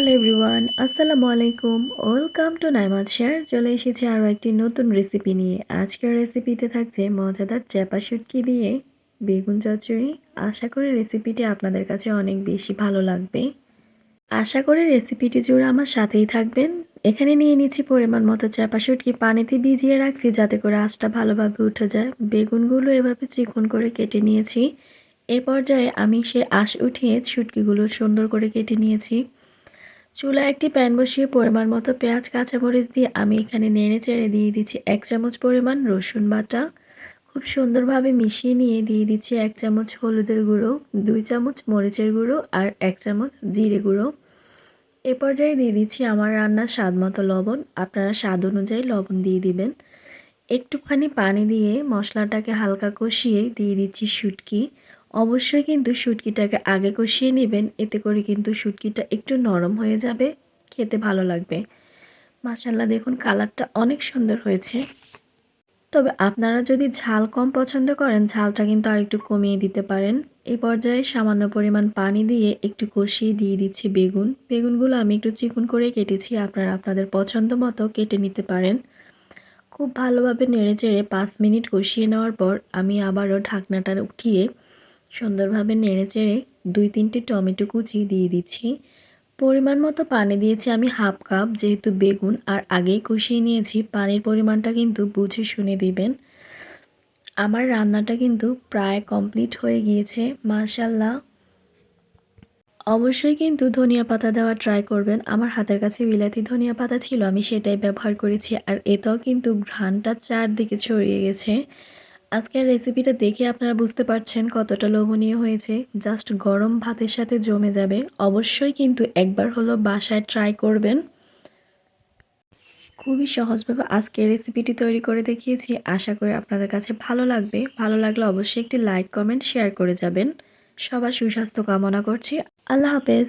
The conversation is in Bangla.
হ্যালো এভরিওয়ান আসসালামু আলাইকুম ওয়েলকাম টু নাইমাদ শেয়ার চলে এসেছি আরও একটি নতুন রেসিপি নিয়ে। আজকের রেসিপিতে থাকছে মজাদার চ্যাপা শুটকি দিয়ে বেগুন চচ্চড়ি। আশা করি রেসিপিটি আপনাদের কাছে অনেক বেশি ভালো লাগবে। আশা করি রেসিপিটি জুড়ে আমার সাথেই থাকবেন। এখানে নিয়ে নিচ্ছি পরিমাণ মতো চ্যাপা শুটকি। পানিতে ভিজিয়ে রাখছি যাতে করে আঁচটা ভালোভাবে উঠে যায়। বেগুনগুলো এভাবে চিকন করে কেটে নিয়েছি। এ পর্যায়ে আমি সে আঁশ উঠিয়ে শুটকিগুলো সুন্দর করে কেটে নিয়েছি। চুলা একটি প্যান বসিয়ে পরিমাণ মতো পেঁয়াজ, কাঁচামরিচ দিয়ে আমি এখানে নেড়ে চেড়ে দিয়ে দিচ্ছি এক চামচ পরিমাণ রসুন বাটা। খুব সুন্দরভাবে মিশিয়ে নিয়ে দিয়ে দিচ্ছি এক চামচ হলুদের গুঁড়ো, দুই চামচ মরিচের গুঁড়ো আর এক চামচ জিরে গুঁড়ো। এ পর্যায়ে দিয়ে দিচ্ছি আমার রান্নার স্বাদ মতো লবণ। আপনারা স্বাদ অনুযায়ী লবণ দিয়ে দিবেন। একটুখানি পানি দিয়ে মশলাটাকে হালকা কষিয়ে দিয়ে দিচ্ছি শুটকি। অবশ্যই কিন্তু শুটকিটাকে আগে কষিয়ে নেবেন। এতে করে কিন্তু শুটকিটা একটু নরম হয়ে যাবে। খেতে ভালো লাগবে। মাসাল্লাহ দেখুন কালারটা অনেক সুন্দর হয়েছে। তবে আপনারা যদি ঝাল কম পছন্দ করেন, ঝালটা কিন্তু আর একটু কমিয়ে দিতে পারেন। এই পর্যায়ে সামান্য পরিমাণ পানি দিয়ে একটু কষিয়ে দিয়ে দিচ্ছি বেগুন। বেগুনগুলো আমি একটু চিকুন করে কেটেছি। আপনারা আপনাদের পছন্দ মতো কেটে নিতে পারেন। খুব ভালোভাবে নেড়ে চেড়ে পাঁচ মিনিট কষিয়ে নেওয়ার পর আমি আবারও ঢাকনাটা উঠিয়ে সুন্দরভাবে নেড়ে চেড়ে দুই তিনটে টমেটো কুচি দিয়ে দিচ্ছি। পরিমাণ মতো পানি দিয়েছি আমি হাফ কাপ, যেহেতু বেগুন, আর আগেই কষিয়ে নিয়েছি। পানির পরিমাণটা কিন্তু বুঝে শুনে দিবেন। আমার রান্নাটা কিন্তু প্রায় কমপ্লিট হয়ে গিয়েছে মাশাল্লাহ অবশ্যই কিন্তু ধনিয়া পাতা দেওয়া ট্রাই করবেন। আমার হাতের কাছে বিলাতি ধনিয়া পাতা ছিল, আমি সেটাই ব্যবহার করেছি, আর এটাও কিন্তু ঘ্রানটা চারদিকে ছড়িয়ে গেছে। আজকের রেসিপিটা দেখে আপনারা বুঝতে পারছেন কতটা লোভনীয় হয়েছে। জাস্ট গরম ভাতের সাথে জমে যাবে। অবশ্যই কিন্তু একবার হলো বাসায় ট্রাই করবেন। খুবই সহজভাবে আজকের রেসিপিটি তৈরি করে দেখিয়েছি। আশা করি আপনাদের কাছে ভালো লাগবে। ভালো লাগলে অবশ্যই একটি লাইক কমেন্ট শেয়ার করে যাবেন। সবার সুস্বাস্থ্য কামনা করছি। আল্লাহ হাফেজ।